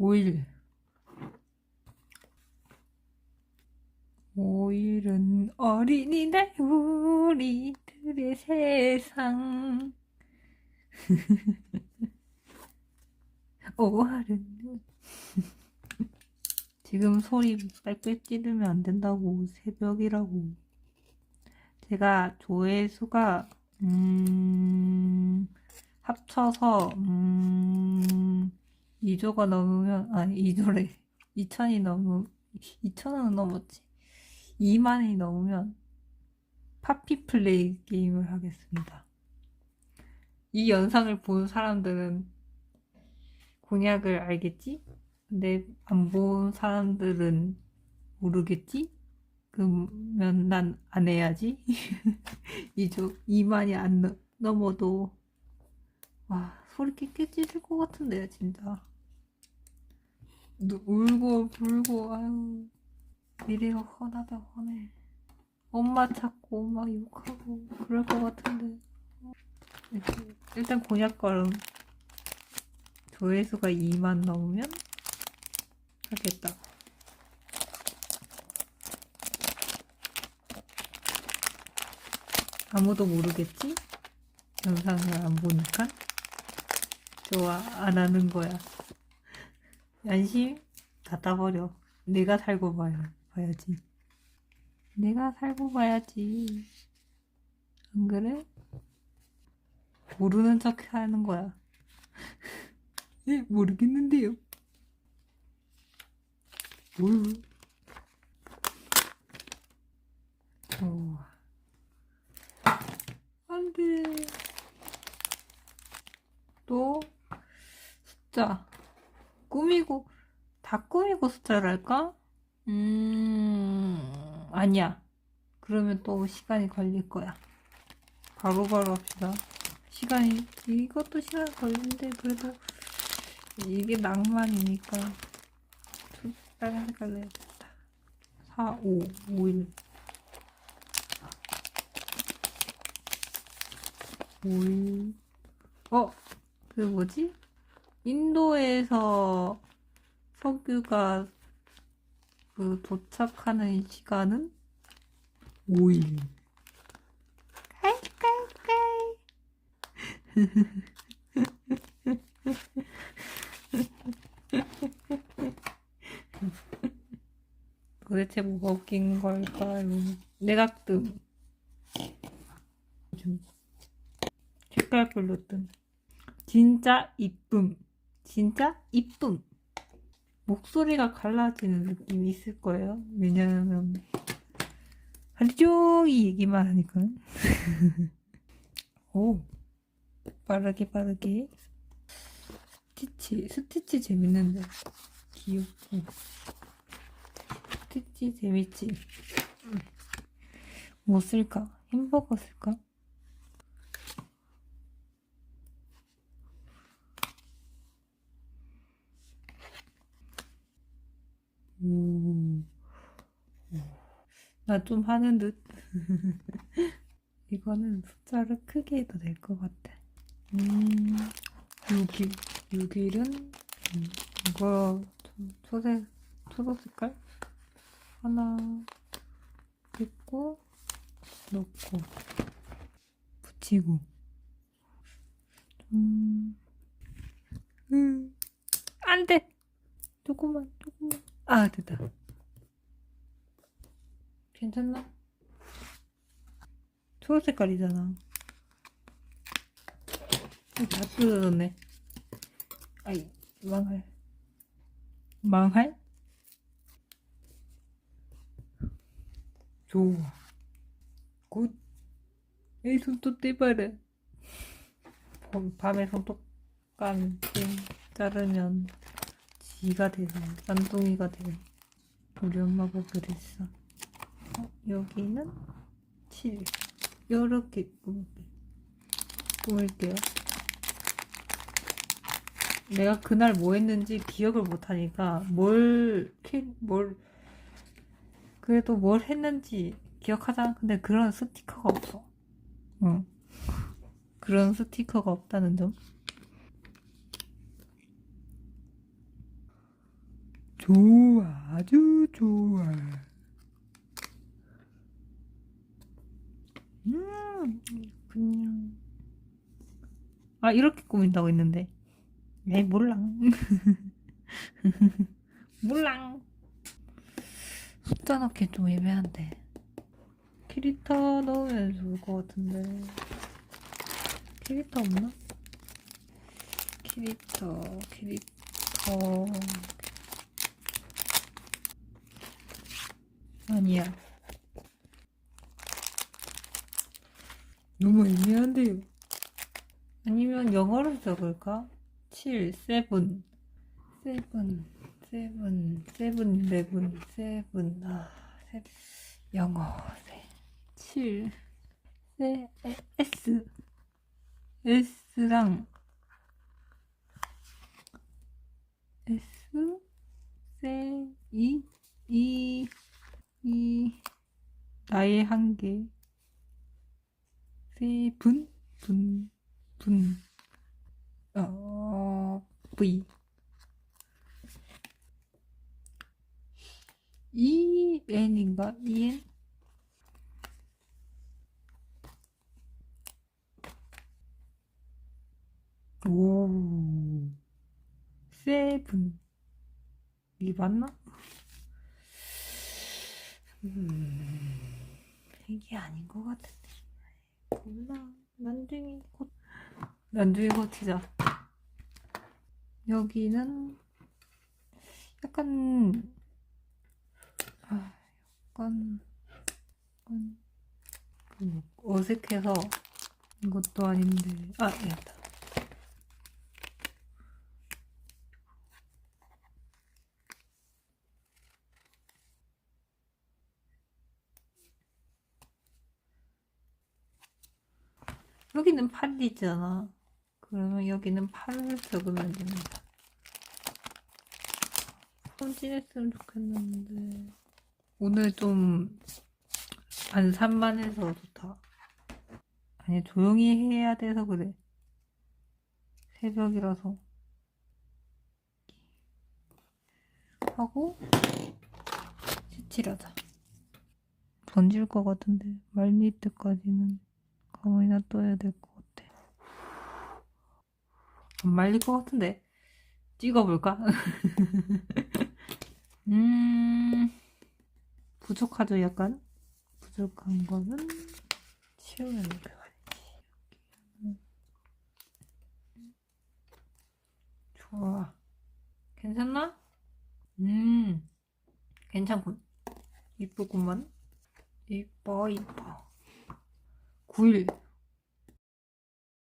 5일. 5일은 어린이날 우리들의 세상. 5월은 지금 소리 빽빽 찌르면 안 된다고 새벽이라고. 제가 조회수가 음 합쳐서 음 2조가 넘으면 아니 2조래 2천이 넘으 2천은 넘었지 2만이 넘으면 파피 플레이 게임을 하겠습니다. 이 영상을 본 사람들은 공약을 알겠지? 근데 안 본 사람들은 모르겠지? 그러면 난 안 해야지. 이조 2만이 안 넘- 넘어도 와 소리 깨끗 찢을 것 같은데요 진짜. 누- 울고 불고 아유 미래가 훤하다 훤해. 엄마 찾고 엄마 욕하고 그럴 것 같은데. 일단 곤약 걸음 조회수가 2만 넘으면 하겠다. 아무도 모르겠지? 영상을 안 보니까? 좋아, 안 하는 거야. 양심 갖다 버려. 내가 살고 봐야, 봐야지. 내가 살고 봐야지. 안 그래? 모르는 척 하는 거야. 네, 모르겠는데요. 뭘? 어. 안 돼. 또, 숫자. 꾸미고, 다 꾸미고 숫자를 할까? 음, 아니야. 그러면 또 시간이 걸릴 거야. 바로 바로 합시다. 시간이, 이것도 시간 걸리는데, 그래도, 이게 낭만이니까. 두- 빨간 색깔로 해야겠다. 4, 5, 5일. 5일. 어, 그 뭐지? 인도에서 석유가 그 도착하는 시간은 5일. 깔깔깔. 도대체 뭐가 웃긴 걸까요? 내각등. 좀 색깔별로 뜸. 진짜 이쁨. 진짜 이쁨. 목소리가 갈라지는 느낌이 있을 거예요. 왜냐하면 하루 종일 얘기만 하니까. 오, 빠르게 빠르게. 스티치, 스티치 재밌는데. 귀엽고. 스티치 재밌지. 뭐 쓸까? 햄버거 쓸까? 오. 나 좀 하는 듯. 이거는 숫자를 크게 해도 될 것 같아. 음, 6일. 6일은, 음, 이거, 좀 초색, 초록 색깔? 하나, 찍고, 넣고, 붙이고. 음, 음, 안 돼! 조금만, 조금만. 아, 됐다. 괜찮나? 초록 색깔이잖아. 다 뜯어졌네. 아이, 망할. 망할? 좋아. 굿. 에이, 손톱 떼봐라. 밤- 밤에 손톱 깐, 자르면 지가 돼서 쌍둥이가 돼. 우리 엄마가 그랬어. 어, 여기는 7. 요렇게 꾸밀게. 꾸밀게요. 내가 그날 뭐 했는지 기억을 못하니까 뭘, 캐- 뭘, 그래도 뭘 했는지 기억하자. 근데 그런 스티커가 없어. 응. 그런 스티커가 없다는 점. 좋아, 아주 좋아. 음, 그냥. 아, 이렇게 꾸민다고 했는데. 에이, 몰랑. 몰랑. 숫자 넣기 좀 애매한데. 캐릭터 넣으면 좋을 것 같은데. 캐릭터 없나? 캐릭터, 캐릭터. 아니야. 너무 애매한데요. 아니면 영어로 적을까? 7, 7, 7, 7, 7, 7, 7, 아, 세, 영어, 세, 7, 세, 에, S, S랑. S, 세, 이, 이, 이, 나의 한계, 세, 분, 분, 분, 어, V. E N인가? E N? 오, 세븐. 이게 맞나? 음, 이게 아닌 것 같은데. 몰라. 난중이 곧, 난중이 고치자. 여기는 약간 아, 약간 약간 그 어색해서 이것도 아닌데 아 됐다 여기는 8이잖아. 그러면 여기는 8을 적으면 됩니다. 좀 진했으면 좋겠는데. 오늘 좀 안 산만해서 좋다. 아니 조용히 해야 돼서 그래. 새벽이라서. 하고 색칠하자. 던질 것 같은데. 말릴 때까지는 가만히 놔둬야 될 것 같아 안 말릴 것 같은데 찍어볼까? 음, 부족하죠, 약간? 부족한 거는 치우면 되겠지. 좋아. 괜찮나? 음, 괜찮군. 이쁘구만. 이뻐, 이뻐. 9일.